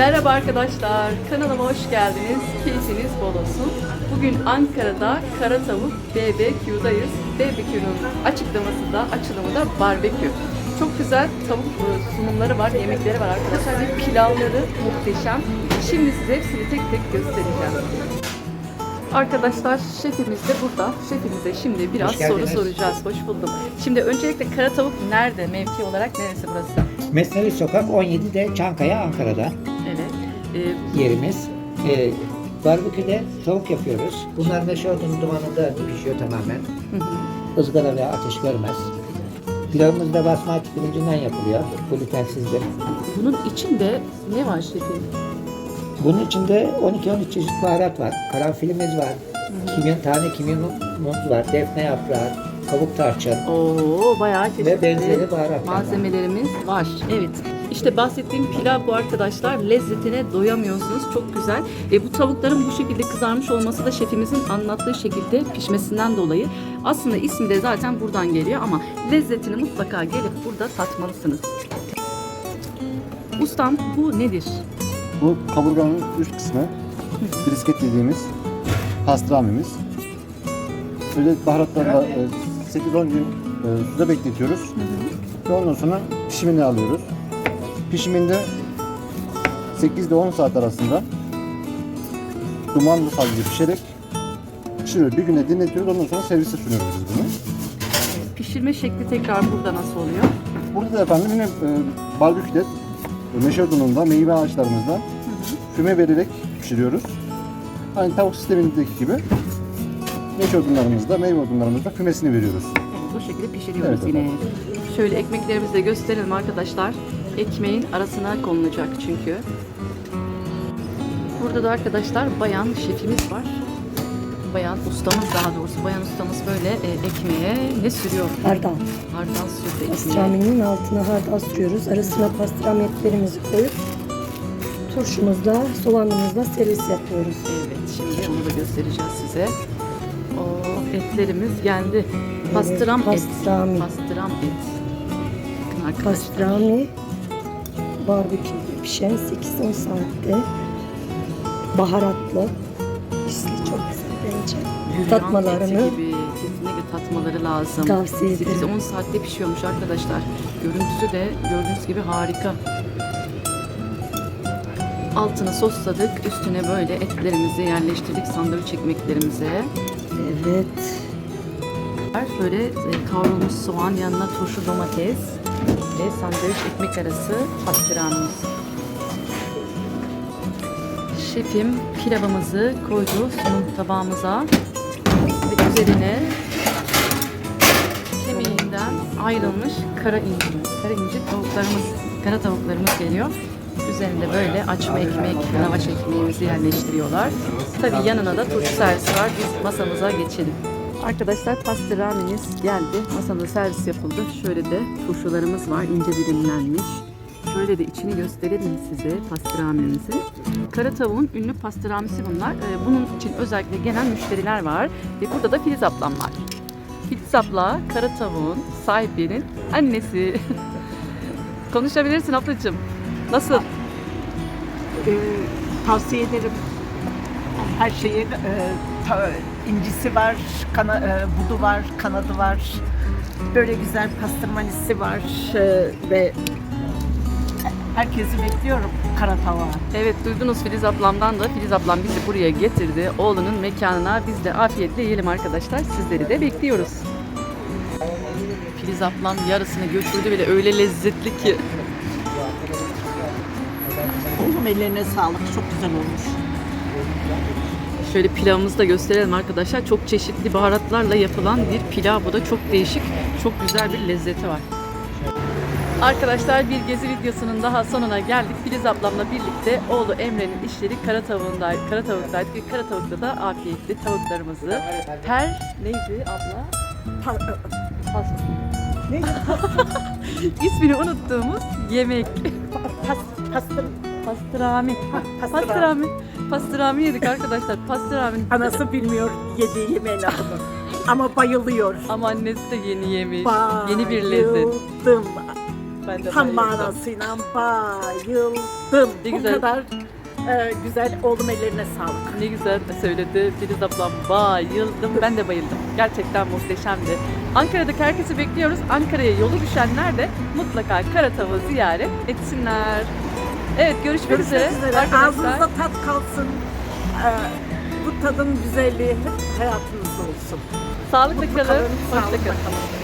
Merhaba arkadaşlar, kanalıma hoş geldiniz. Keyfiniz bol olsun. Bugün Ankara'da Kara Tavuk BBQ'dayız. BBQ'nun açıklaması da, açılımı da barbekü. Çok güzel tavuk sunumları var, yemekleri var arkadaşlar ve pilavları muhteşem. Şimdi size hepsini tek tek göstereceğim. Arkadaşlar şefimiz de burada. Şefimize şimdi biraz soru soracağız. Hoş buldum. Şimdi öncelikle Kara Tavuk nerede? Mevki olarak neresi burası? Mesnevi Sokak 17'de Çankaya Ankara'da Ee, yerimiz. Ee, barbeküde tavuk yapıyoruz. Bunlar meşe odun dumanında pişiyor tamamen. hı hı. Izgara ve ateş görmez. Pilavımız da basmati pirincinden yapılıyor. Glutensizdir. Bunun içinde ne var şefim? Bunun içinde 12-13 çeşit baharat var. Karanfilimiz var. Kimyon, tane kimyonumuz var. Defne yaprağı, kabuk tarçın. Oo bayağı çeşitli benzeri baharatlar var. malzemelerimiz var. Evet. İşte bahsettiğim pilav bu arkadaşlar. Lezzetine doyamıyorsunuz. Çok güzel. E, bu tavukların bu şekilde kızarmış olması da şefimizin anlattığı şekilde pişmesinden dolayı. Aslında ismi de zaten buradan geliyor ama lezzetini mutlaka gelip burada tatmalısınız. Ustam bu nedir? Bu kaburganın üst kısmı. Brisket dediğimiz pastramimiz. Böyle baharatlarla e, 8-10 gün e, suda bekletiyoruz. Ve ondan sonra pişimini alıyoruz. Pişiminde 8 ile 10 saat arasında dumanlı sadece pişerek pişiriyoruz. Bir güne dinletiyoruz. Ondan sonra servise sunuyoruz biz bunu. Pişirme şekli tekrar burada nasıl oluyor? Burada da efendim yine e, barbeküde meşe odununda, meyve ağaçlarımızdan füme vererek pişiriyoruz. Aynı tavuk sistemindeki gibi meşe odunlarımızda, meyve odunlarımızda fümesini veriyoruz. Evet, bu şekilde pişiriyoruz Evet, yine. Şöyle ekmeklerimizi de gösterelim arkadaşlar. Ekmeğin arasına konulacak çünkü. Burada da arkadaşlar bayan şefimiz var. Bayan ustamız daha doğrusu bayan ustamız böyle e, ekmeğe ne sürüyor? Hardal. Hardal sürdü ekmeğe. Pastrami'nin altına hardal sürüyoruz. Arasına pastrami etlerimizi koyup turşumuzla, soğanımızla servis yapıyoruz. Evet şimdi onu da göstereceğiz size. O etlerimiz geldi. Pastram et. pastrami. Pastram et. Bakın arkadaşlar. Pastrami barbeküde pişen 8-10 saatte baharatlı. Pisli çok güzel bence. Yürüyen Tatmalarını eti gibi kesinlikle tatmaları lazım. Tavsiye ederim. 8-10 saatte pişiyormuş arkadaşlar. Görüntüsü de gördüğünüz gibi harika. Altını sosladık. Üstüne böyle etlerimizi yerleştirdik sandviç ekmeklerimize. evet. Şöyle e, kavrulmuş soğan yanına turşu domates ve sandviç ekmek arası pastrami'miz. Şefim pilavımızı koydu sunum tabağımıza ve üzerine kemiğinden ayrılmış kara incir. Kara incir tavuklarımız, kara tavuklarımız geliyor. Üzerinde böyle açma ekmek, lavaş ekmeğimizi yerleştiriyorlar. Tabii yanına da turşu servisi var. Biz masamıza geçelim. Arkadaşlar pastiramimiz geldi. Masada servis yapıldı. Şöyle de turşularımız var. ince dilimlenmiş. Şöyle de içini gösterelim size pastiramimizin. Kara tavuğun ünlü pastiramisi bunlar. Ee, Bunun için özellikle gelen müşteriler var. Ve burada da Filiz ablam var. Filiz abla kara tavuğun sahibinin annesi. Konuşabilirsin ablacığım. Nasıl? Ee, tavsiye ederim. Her şeyi e, ta- incisi var, kana, e, budu var, kanadı var. Böyle güzel pastırmanisi var e, ve herkesi bekliyorum kara tava. Evet duydunuz Filiz ablamdan da Filiz ablam bizi buraya getirdi. Oğlunun mekanına biz de afiyetle yiyelim arkadaşlar. Sizleri de bekliyoruz. Filiz ablam yarısını götürdü bile öyle lezzetli ki. Oğlum ellerine sağlık, çok güzel olmuş. Şöyle pilavımızı da gösterelim arkadaşlar. Çok çeşitli baharatlarla yapılan bir pilav. Bu da çok değişik, çok güzel bir lezzeti var. Arkadaşlar bir gezi videosunun daha sonuna geldik. Filiz ablamla birlikte oğlu Emre'nin işleri kara tavuğunda, kara tavuktaydık. Ve Kara tavukta da afiyetli tavuklarımızı per neydi abla? Pa- Pas, ne? ismini unuttuğumuz yemek. Pas, pastır, Pastrami. pastrami. Pastrami. Pastrami yedik arkadaşlar. Pastrami'nin Anası bilmiyor yediği yemeğini ama bayılıyor. ama annesi de yeni yemiş. Yeni bir lezzet. Bayıldım. Ben de tam bayıldım. manasıyla bayıldım. Ne Bu güzel. kadar e, güzel oğlum ellerine sağlık. Ne güzel söyledi Filiz ablam. Bayıldım. Ben de bayıldım. Gerçekten muhteşemdi. Ankara'daki herkesi bekliyoruz. Ankara'ya yolu düşenler de mutlaka Karatav'ı ziyaret etsinler. Evet görüşmek, Görüşmek üzere. arkadaşlar. Ağzınızda tat kalsın. E, bu tadın güzelliği hayatınızda olsun. Sağlıklı Mutlu kalın. kalın, Hoşça sağlıkla kalın. kalın.